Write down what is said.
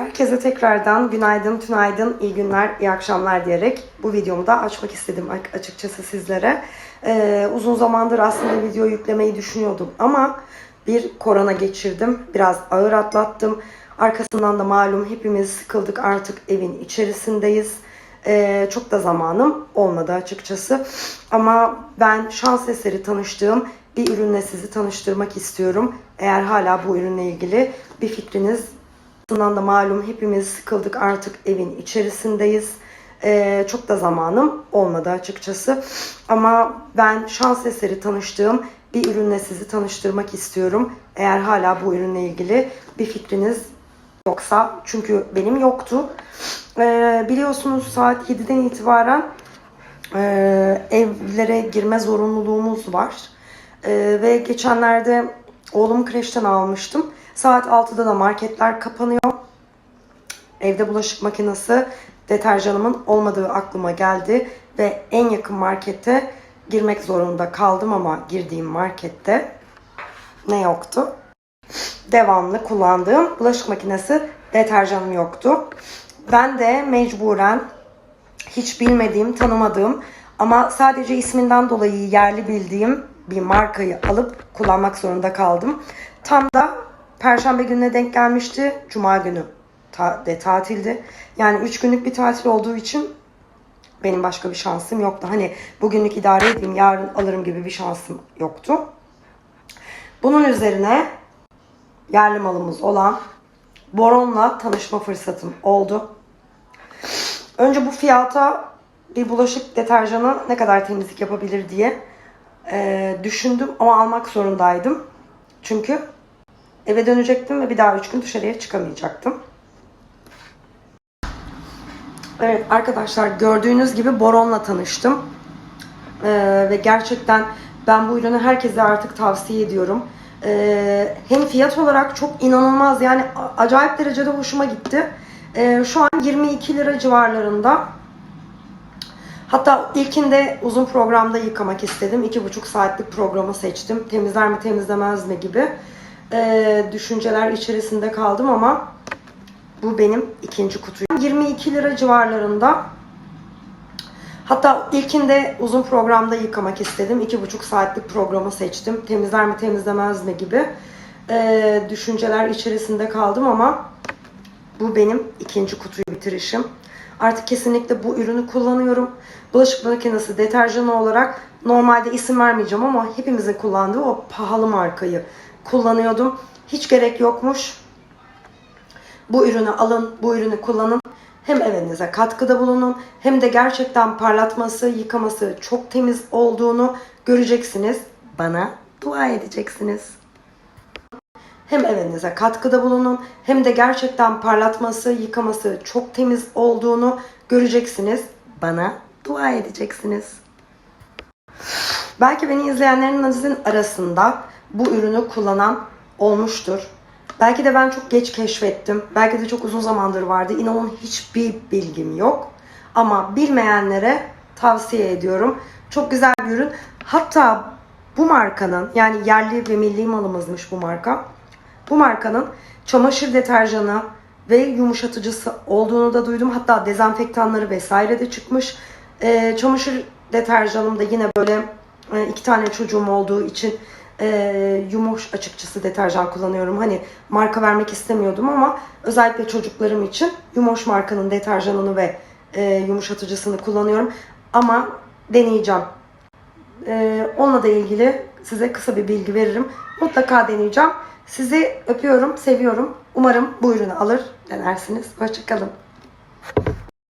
Herkese tekrardan günaydın, tünaydın, iyi günler, iyi akşamlar diyerek bu videomu da açmak istedim açıkçası sizlere. Ee, uzun zamandır aslında video yüklemeyi düşünüyordum ama bir korona geçirdim. Biraz ağır atlattım. Arkasından da malum hepimiz sıkıldık artık evin içerisindeyiz. Ee, çok da zamanım olmadı açıkçası. Ama ben şans eseri tanıştığım bir ürünle sizi tanıştırmak istiyorum. Eğer hala bu ürünle ilgili bir fikriniz Aslında da malum hepimiz sıkıldık artık evin içerisindeyiz. Ee, çok da zamanım olmadı açıkçası. Ama ben şans eseri tanıştığım bir ürünle sizi tanıştırmak istiyorum. Eğer hala bu ürünle ilgili bir fikriniz yoksa çünkü benim yoktu. Ee, biliyorsunuz saat 7'den itibaren e, evlere girme zorunluluğumuz var. E, ve geçenlerde oğlumu kreşten almıştım. Saat 6'da da marketler kapanıyor. Evde bulaşık makinesi, deterjanımın olmadığı aklıma geldi ve en yakın markete girmek zorunda kaldım ama girdiğim markette ne yoktu? Devamlı kullandığım bulaşık makinesi, deterjanım yoktu. Ben de mecburen hiç bilmediğim, tanımadığım ama sadece isminden dolayı yerli bildiğim bir markayı alıp kullanmak zorunda kaldım. Tam da Perşembe gününe denk gelmişti. Cuma günü ta- de tatildi. Yani 3 günlük bir tatil olduğu için benim başka bir şansım yoktu. Hani bugünlük idare edeyim, yarın alırım gibi bir şansım yoktu. Bunun üzerine yerli malımız olan Boron'la tanışma fırsatım oldu. Önce bu fiyata bir bulaşık deterjanı ne kadar temizlik yapabilir diye e, düşündüm ama almak zorundaydım. Çünkü eve dönecektim ve bir daha 3 gün dışarıya çıkamayacaktım. Evet arkadaşlar gördüğünüz gibi Boron'la tanıştım. Ee, ve gerçekten ben bu ürünü herkese artık tavsiye ediyorum. Ee, hem fiyat olarak çok inanılmaz yani acayip derecede hoşuma gitti. Ee, şu an 22 lira civarlarında. Hatta ilkinde uzun programda yıkamak istedim. 2,5 saatlik programı seçtim. Temizler mi temizlemez mi gibi ee, düşünceler içerisinde kaldım ama bu benim ikinci kutum. 22 lira civarlarında. Hatta ilkinde uzun programda yıkamak istedim. 2,5 saatlik programı seçtim. Temizler mi temizlemez mi gibi ee, düşünceler içerisinde kaldım ama bu benim ikinci kutuyu bitirişim. Artık kesinlikle bu ürünü kullanıyorum. Bulaşık makinesi deterjanı olarak normalde isim vermeyeceğim ama hepimizin kullandığı o pahalı markayı kullanıyordum. Hiç gerek yokmuş. Bu ürünü alın, bu ürünü kullanın. Hem evinize katkıda bulunun hem de gerçekten parlatması, yıkaması çok temiz olduğunu göreceksiniz. Bana dua edeceksiniz. Hem evinize katkıda bulunun hem de gerçekten parlatması, yıkaması çok temiz olduğunu göreceksiniz. Bana dua edeceksiniz. Belki beni izleyenlerinizin arasında bu ürünü kullanan olmuştur. Belki de ben çok geç keşfettim. Belki de çok uzun zamandır vardı. İnanın hiçbir bilgim yok. Ama bilmeyenlere tavsiye ediyorum. Çok güzel bir ürün. Hatta bu markanın yani yerli ve milli malımızmış bu marka. Bu markanın çamaşır deterjanı ve yumuşatıcısı olduğunu da duydum. Hatta dezenfektanları vesaire de çıkmış. Ee, çamaşır deterjanım da yine böyle e, iki tane çocuğum olduğu için e, yumuş açıkçası deterjan kullanıyorum. Hani marka vermek istemiyordum ama özellikle çocuklarım için Yumoş markanın deterjanını ve e, yumuşatıcısını kullanıyorum. Ama deneyeceğim. E, onunla da ilgili size kısa bir bilgi veririm. Mutlaka deneyeceğim. Sizi öpüyorum, seviyorum. Umarım bu ürünü alır, denersiniz. Hoşçakalın.